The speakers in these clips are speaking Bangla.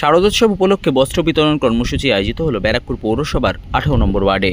শারদোৎসব উপলক্ষে বস্ত্র বিতরণ কর্মসূচি আয়োজিত হলো ব্যারাকপুর পৌরসভার আঠারো নম্বর ওয়ার্ডে।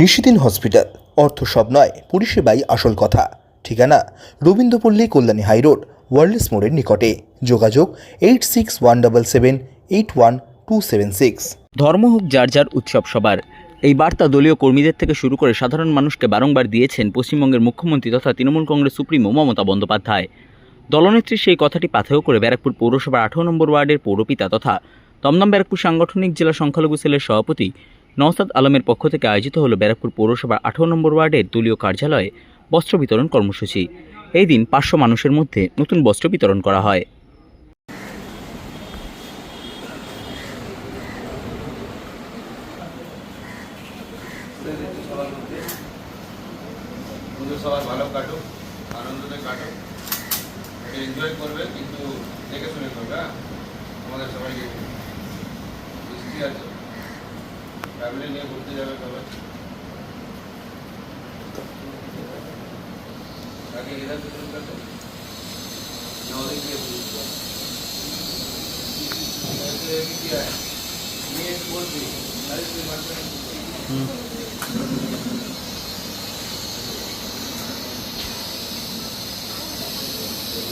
নিশিদিন হসপিটাল অর্থ সব নয় পরিষেবাই আসল কথা। ঠিকানা রবীন্দ্রপল্লী কল্যাণী হাইরোড ওয়ার্ল্ডস মোড়ের নিকটে। যোগাযোগ eight six one double seven eight one two seven six. ধর্ম হোক যার যার উৎসব সবার। এই বার্তা দলীয় কর্মীদের থেকে শুরু করে সাধারণ মানুষকে বারংবার দিয়েছেন পশ্চিমবঙ্গের মুখ্যমন্ত্রী তথা তৃণমূল কংগ্রেস সুপ্রিমো মমতা বন্দ্যোপাধ্যায়। দলনেত্রীর সেই কথাটি পাথেয় করে ব্যারাকপুর পৌরসভার আঠারো নম্বর ওয়ার্ডের পৌরপিতা তথা দমদম ব্যারাকপুর সাংগঠনিক জেলা সংখ্যালঘু সেলের সভাপতি নওসাদ আলমের পক্ষ থেকে আয়োজিত হলো ব্যারাকপুর পৌরসভার আঠারো নম্বর ওয়ার্ডের দলীয় কার্যালয়ে বস্ত্র বিতরণ কর্মসূচি। এই দিন পাঁচশো মানুষের মধ্যে নতুন বস্ত্র বিতরণ করা হয়। সবার ভালো কাটুক, আনন্দতে কাটুক। এনজয় করবে কিন্তু দেখে শুনে করবে হ্যাঁ আমাদের সবাইকে বৃষ্টি আছে ফ্যামিলি নিয়ে ঘুরতে যাবে সবাই আগে এরা দুজন কাছে নদী গিয়ে কি है मैं एक बोल दी अरे तुम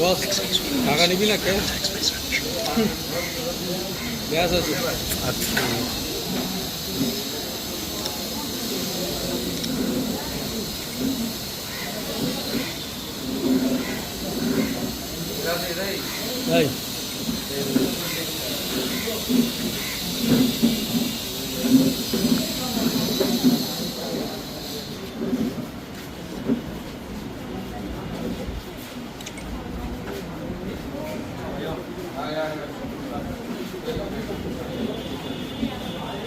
বস টাকা নিবি না কে? গ্যাস আছে। এই।